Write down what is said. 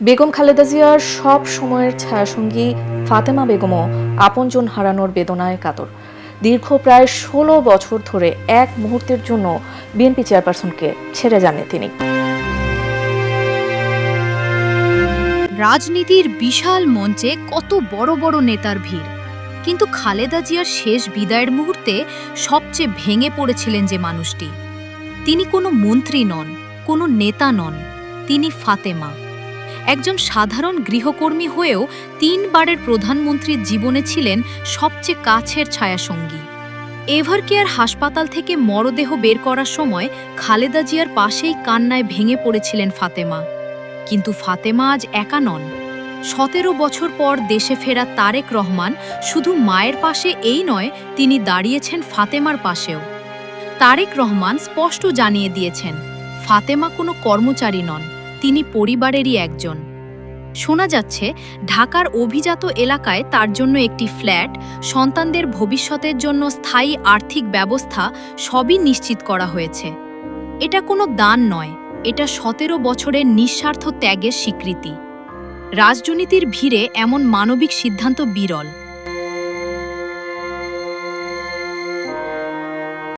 বেগম খালেদা জিয়ার সব সময়ের ছায়াসঙ্গী ফাতেমা বেগমও আপনজন হারানোর বেদনায় কাতর। দীর্ঘ প্রায় ষোলো বছর ধরে এক মুহূর্তের জন্য বিএনপি চেয়ারপারসনকে ছেড়ে যাননি তিনি। রাজনীতির বিশাল মঞ্চে কত বড় বড় নেতার ভিড়। কিন্তু খালেদা জিয়ার শেষ বিদায়ের মুহূর্তে সবচেয়ে ভেঙে পড়েছিলেন যে মানুষটি। তিনি কোনো মন্ত্রী নন, কোনো নেতা নন, তিনি ফাতেমা। একজন সাধারণ গৃহকর্মী হয়েও তিনবারের প্রধানমন্ত্রীর জীবনে ছিলেন সবচেয়ে কাছের ছায়াসঙ্গী। এভার কেয়ার হাসপাতাল থেকে মরদেহ বের করার সময় খালেদা জিয়ার পাশেই কান্নায় ভেঙে পড়েছিলেন ফাতেমা। কিন্তু ফাতেমা আজ একা নন। সতেরো বছর পর দেশে ফেরা তারেক রহমান শুধু মায়ের পাশে এই নয়, তিনি দাঁড়িয়েছেন ফাতেমার পাশেও। তারেক রহমান স্পষ্ট জানিয়ে দিয়েছেন, ফাতেমা কোনো কর্মচারী নন। তিনি পরিবারেরই একজন। শোনা যাচ্ছে, ঢাকার অভিজাত এলাকায় তার জন্য একটি ফ্ল্যাট, সন্তানদের ভবিষ্যতের জন্য স্থায়ী আর্থিক ব্যবস্থা সবই নিশ্চিত করা হয়েছে। এটা কোনো দান নয়, এটা সতেরো বছরের নিঃস্বার্থ ত্যাগের স্বীকৃতি। রাজনীতির ভিড়ে এমন মানবিক সিদ্ধান্ত বিরল।